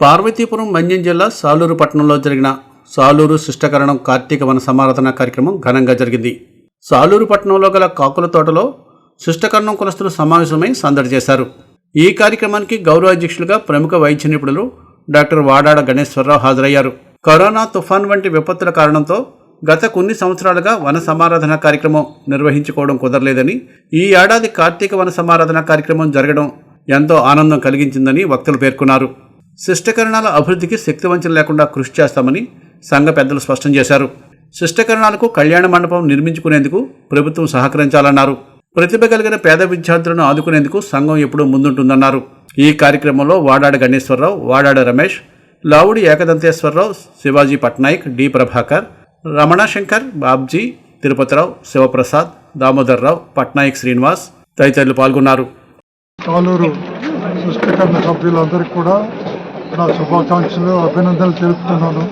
పార్వతీపురం మన్యం జిల్లా సాలూరు పట్టణంలో జరిగిన సాలూరు శిష్టకరణం కార్తీక వన సమారాధన కార్యక్రమం ఘనంగా జరిగింది. సాలూరు పట్టణంలో గల కాకుల తోటలో శిష్టకరణం కులస్తులు సమావేశమై సందడి చేశారు. ఈ కార్యక్రమానికి గౌరవ అధ్యక్షులుగా ప్రముఖ వైద్య నిపుణులు డాక్టర్ వాడాడ గణేశ్వరరావు హాజరయ్యారు. కరోనా తుఫాన్ వంటి విపత్తుల కారణంతో గత కొన్ని సంవత్సరాలుగా వన సమారాధన కార్యక్రమం నిర్వహించుకోవడం కుదరలేదని ఈ ఏడాది కార్తీక వన సమారాధన కార్యక్రమం జరగడం ఎంతో ఆనందం కలిగించిందని వక్తలు పేర్కొన్నారు. శిష్టకరణాల అభివృద్ధికి శక్తివంచన లేకుండా కృషి చేస్తామని సంఘ పెద్దలు స్పష్టం చేశారు. శిష్టకరణాలకు కళ్యాణ మండపం నిర్మించుకునేందుకు ప్రభుత్వం సహకరించాలన్నారు. ప్రతిభ కలిగిన పేద విద్యార్థులను ఆదుకునేందుకు సంఘం ఎప్పుడూ ముందుంటుందన్నారు. ఈ కార్యక్రమంలో వాడాడ గణేశ్వరరావు వాడాడ రమేష్ లావుడి ఏకదంతేశ్వరరావు శివాజీ పట్నాయక్ డి ప్రభాకర్ రమణశంకర్ బాబ్జీ తిరుపతిరావు శివప్రసాద్ దామోదర్రావు పట్నాయక్ శ్రీనివాస్ తదితరులు పాల్గొన్నారు. సభ్యులందరికీ కూడా నా శుభాకాంక్షలు అభినందనలు తెలుపుతున్నాను.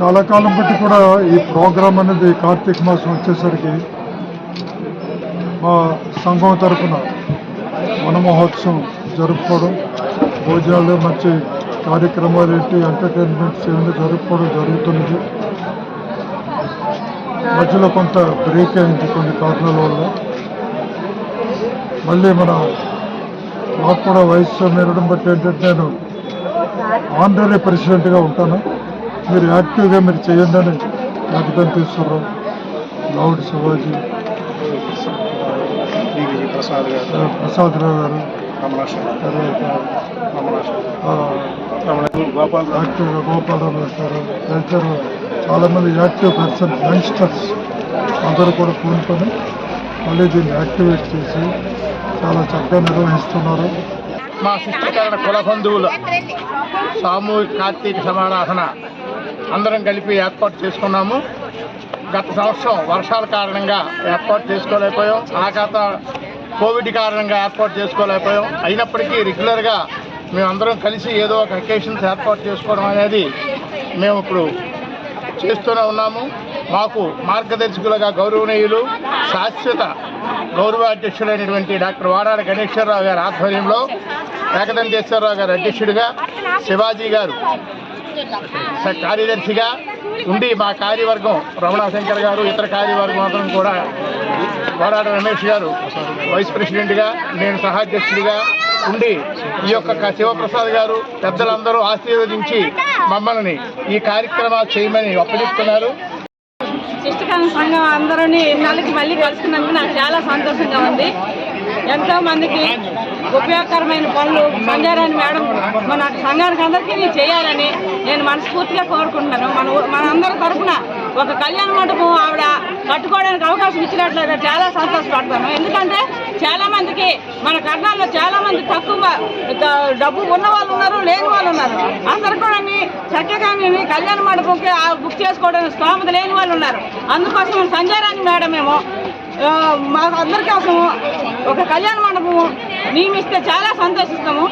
చాలా కాలం బట్టి కూడా ఈ ప్రోగ్రాం అనేది కార్తీక మాసం వచ్చేసరికి మా సంఘం తరపున వనమహోత్సవం జరుపుకోవడం భోజనాలు మంచి కార్యక్రమాలు ఏంటి ఎంటర్టైన్మెంట్స్ ఏమైనా జరుపుకోవడం జరుగుతున్నది. మధ్యలో కొంత బ్రేక్ అయింది కొన్ని కారణాల వల్ల. మళ్ళీ మన నాకు కూడా వయసు మెరడం బట్టి ఏంటంటే నేను ఆనరీ ప్రెసిడెంట్గా ఉంటాను. మీరు యాక్టివ్గా మీరు చేయండి అని యాక్టివ్ తీసుకున్నాం గౌడ్ శివాజీ. ప్రసాద్ గారు. ప్రసాద్ రావు. గారు గోపాల్ యాక్టివ్గా గోపాలరావు గారు చాలామంది యాక్టివ్ పర్సన్ యంగ్స్టర్స్. అందరూ కూడా కూడుకొని మళ్ళీ దీన్ని యాక్టివేట్ చేసి చాలా చక్కగా నిర్వహిస్తున్నారు మా శిష్టకరణ కుల బంధువుల సామూహిక కార్తీక సమారాధన అందరం కలిపి ఏర్పాటు చేసుకున్నాము. గత సంవత్సరం వర్షాల కారణంగా ఏర్పాటు చేసుకోలేకపోయాం. ఆ కోవిడ్ కారణంగా ఏర్పాటు చేసుకోలేకపోయాం. అయినప్పటికీ రెగ్యులర్గా మేమందరం కలిసి ఏదో ఒక అకేషన్స్ ఏర్పాటు చేసుకోవడం అనేది మేము ఇప్పుడు చేస్తూనే ఉన్నాము. మాకు మార్గదర్శకులుగా గౌరవనీయులు శాశ్వత గౌరవ అధ్యక్షులైనటువంటి డాక్టర్ వాడాల గణేశ్వరరావు గారి ఆధ్వర్యంలో ఏకదంతేశ్వరరావు గారు అధ్యక్షుడిగా శివాజీ గారు కార్యదర్శిగా ఉండి మా కార్యవర్గం రమణాశంకర్ గారు ఇతర కార్యవర్గం అందరం కూడా వాడాడ రమేష్ గారు వైస్ ప్రెసిడెంట్గా నేను సహాధ్యక్షుడిగా ఉండి ఈ యొక్క శివప్రసాద్ గారు పెద్దలందరూ ఆశీర్వదించి మమ్మల్ని ఈ కార్యక్రమాలు చేయమని ఒప్పగిస్తున్నారు శిష్టకాల సంఘం అందరూని ఎన్నాళ్ళకి మళ్ళీ కలుసుకున్నందుకు నాకు చాలా సంతోషంగా ఉంది. ఎంతో మందికి ఉపయోగకరమైన పనులు సంజారాన్ని మేడం మన సంఘానికి అందరికీ చేయాలని నేను మనస్ఫూర్తిగా కోరుకుంటున్నాను. మన మనందరి మన అందరి తరఫున ఒక కళ్యాణ మండపం ఆవిడ కట్టుకోవడానికి అవకాశం ఇచ్చినట్లుగా చాలా సంతోషపడతాను. ఎందుకంటే చాలా మందికి మన కర్ణాల్లో చాలా మంది తక్కువ డబ్బు ఉన్న వాళ్ళు ఉన్నారు లేని వాళ్ళు ఉన్నారు. అందరు కూడా చక్కగా మేము కళ్యాణ మండపంకి ఆ బుక్ చేసుకోవడానికి స్తోమత లేని వాళ్ళు ఉన్నారు. అందుకోసం సంజయరాణి మేడం మేము మాకు అందరికోసము ఒక కళ్యాణ మండపము నియమిస్తే చాలా సంతోషిస్తాము.